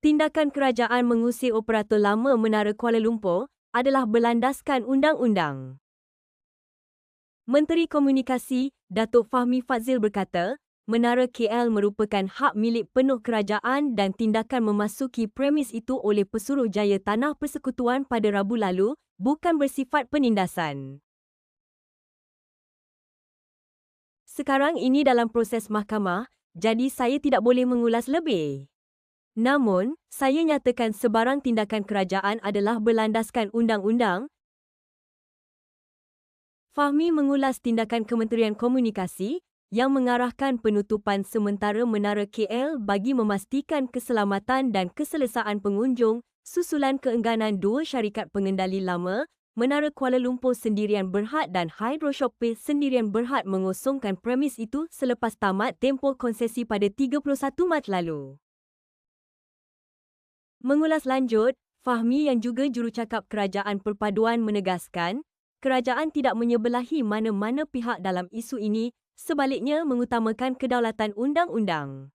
Tindakan kerajaan mengusir operator lama Menara Kuala Lumpur adalah berlandaskan undang-undang. Menteri Komunikasi, Datuk Fahmi Fazil berkata, Menara KL merupakan hak milik penuh kerajaan dan tindakan memasuki premis itu oleh Pesuruhjaya Tanah Persekutuan pada Rabu lalu bukan bersifat penindasan. Sekarang ini dalam proses mahkamah, jadi saya tidak boleh mengulas lebih. Namun, saya nyatakan sebarang tindakan kerajaan adalah berlandaskan undang-undang. Fahmi mengulas tindakan Kementerian Komunikasi yang mengarahkan penutupan sementara Menara KL bagi memastikan keselamatan dan keselesaan pengunjung susulan keengganan dua syarikat pengendali lama, Menara Kuala Lumpur Sendirian Berhad dan Hydro Shoppe Sendirian Berhad mengosongkan premis itu selepas tamat tempoh konsesi pada 31 Mac lalu. Mengulas lanjut, Fahmi yang juga jurucakap Kerajaan Perpaduan menegaskan, kerajaan tidak menyebelahi mana-mana pihak dalam isu ini, sebaliknya mengutamakan kedaulatan undang-undang.